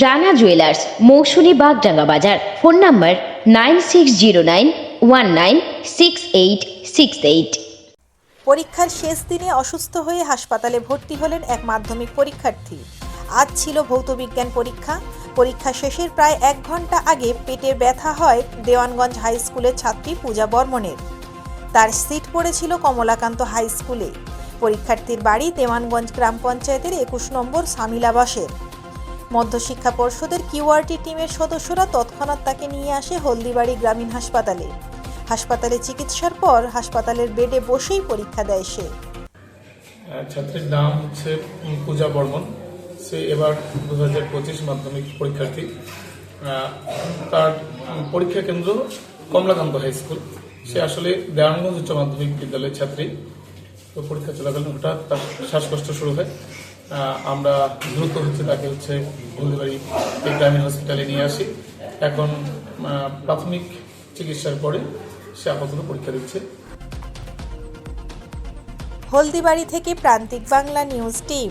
Rana jewellers, Mousumi Bagdanga বাজার। Phone number nine six zero nine one nine six eight six eight. পরীক্ষার শেষ দিনে অসুস্থ হয়ে হাসপাতালে ভর্তি হলেন এক মাধ্যমিক পরীক্ষার্থী। আজ ছিল ভৌতবিজ্ঞান পরীক্ষা। পরীক্ষা শেষের প্রায় এক ঘণ্টা আগে পেটে ব্যথা হয় দেওয়ানগঞ্জ হাই স্কুলের ছাত্রী পূজা বর্মনের। তার সিট পড়েছিল কমলাকান্ত হাই স্কুলে। পরীক্ষার্থীর বাড়ি দেওয়ানগঞ্জ গ্রাম পঞ্চায়েতের একুশ নম্বর সামিলাবাসের। মধ্যশিক্ষা পর্ষদের কিউআরটি টিমের সদস্যরা তৎক্ষণাৎ তাকে নিয়ে আসে হলদিবাড়ি গ্রামীণ হাসপাতালে। হাসপাতালে চিকিৎসার পর হাসপাতালের বেডে বসেই পরীক্ষা দেয় সে। ছাত্রীর নাম হচ্ছে পূজা বর্মন। সে এবার দু হাজার পঁচিশ মাধ্যমিক পরীক্ষার্থী। তার পরীক্ষা কেন্দ্র কমলাকান্ত হাই স্কুল। সে আসলে দেওয়ানগঞ্জ উচ্চ মাধ্যমিক বিদ্যালয়ের ছাত্রী। তো পরীক্ষা চলাকালীন হঠাৎ তার শ্বাসকষ্ট শুরু হয়। আমরা দ্রুত হচ্ছে তাকে হচ্ছে হলদিবাড়ি গ্রামীণ হসপিটালে নিয়ে আসি। এখন প্রাথমিক চিকিৎসার পরে সে আপাতত পরীক্ষা দিচ্ছে। হলদিবাড়ি থেকে প্রান্তিক বাংলা নিউজ টিম।